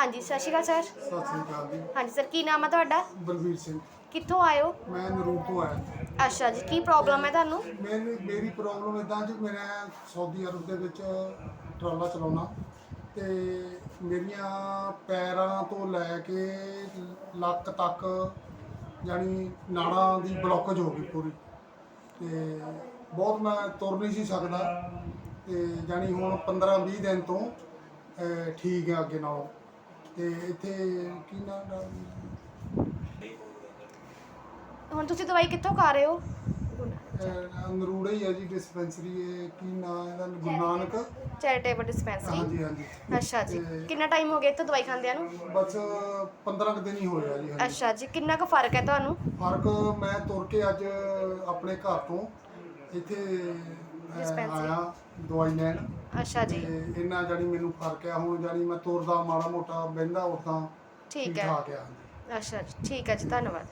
ਹਾਂਜੀ ਸਤਿ ਸ਼੍ਰੀ ਅਕਾਲ ਸਰ। ਸਤਿ ਸ੍ਰੀ ਅਕਾਲ ਜੀ। ਹਾਂਜੀ ਸਰ ਕੀ ਨਾਮ ਹੈ ਤੁਹਾਡਾ? ਬਲਵੀਰ ਸਿੰਘ। ਕਿੱਥੋਂ ਆਏ ਹੋ? ਮੈਂ ਨਰੂਪ ਤੋਂ ਆਇਆ। ਅੱਛਾ ਜੀ ਕੀ ਪ੍ਰੋਬਲਮ ਹੈ ਤੁਹਾਨੂੰ? ਮੇਰੀ ਮੇਰੀ ਪ੍ਰੋਬਲਮ ਇਦਾਂ ਜੀ ਮੈਂ ਸਾਊਦੀ ਅਰਬ ਦੇ ਵਿੱਚ ਟਰਾਲਾ ਚਲਾਉਣਾ ਤੇ ਮੇਰੀਆਂ ਪੈਰਾਂ ਤੋਂ ਲੈ ਕੇ ਲੱਕ ਤੱਕ ਯਾਨੀ ਨਾੜਾਂ ਦੀ ਬਲੌਕੇਜ ਹੋ ਗਈ ਪੂਰੀ। ਤੇ ਬਹੁਤ ਮੈਂ ਤੁਰ ਨਹੀਂ ਸੀ ਸਕਦਾ। ਤੇ ਯਾਨੀ ਹੁਣ 15 20 ਦਿਨ ਤੋਂ ਅਹ, ਠੀਕ ਹੈ ਅੱਗੇ ਨਾਲੋਂ। ਤੇ ਇੱਥੇ ਕੀ ਨਾਮ ਹੁਣ ਤੁਸੀਂ ਦਵਾਈ ਕਿੱਥੋਂ ਖਾ ਰਹੇ ਹੋ? ਨਰੂੜਾ ਹੀ ਹੈ ਜੀ ਡਿਸਪੈਂਸਰੀ ਇਹ ਕੀ ਨਾਮ ਇਹਦਾ? ਗੁਰੂ ਨਾਨਕ? ਚੈਰੀਟੇਬਲ ਡਿਸਪੈਂਸਰੀ ਹਾਂਜੀ ਹਾਂਜੀ। ਅੱਛਾ ਜੀ। ਤੇ- ਕਿੰਨਾ ਟਾਈਮ ਹੋ ਗਿਆ ਇੱਥੋਂ ਦਵਾਈ ਖਾਂਦਿਆਂ ਨੂੰ? ਬਸ 15 ਕੁ ਦਿਨ ਹੀ ਹੋਇਆ ਜੀ ਹਾਂਜੀ। ਅੱਛਾ ਜੀ। ਕਿੰਨਾ ਕੁ ਫ਼ਰਕ ਹੈ ਤੁਹਾਨੂੰ? ਫ਼ਰਕ ਮੈਂ ਤੁਰ ਕੇ ਅੱਜ ਆਪਣੇ ਘਰ ਤੋਂ ਇੱਥੇ ਅਹ, Dispensary। ਆਇਆ ਦਵਾਈ ਲੈਣ। ਅੱਛਾ ਤੇ ਜੀ ਇੰਨਾ ਜਾਨੀ ਮੈਨੂੰ ਫ਼ਰਕ ਆ ਹੁਣ ਜਾਨੀ ਮੈਂ ਤੁਰਦਾ ਮਾੜਾ ਮੋਟਾ ਬਹਿੰਦਾ ਉੱਠਦਾ ਠੀਕ ਹੈ ਠਾਕ ਆ। ਹਾਂਜੀ ਅੱਛਾ ਜੀ ਠੀਕ ਹੈ ਜੀ ਧੰਨਵਾਦ।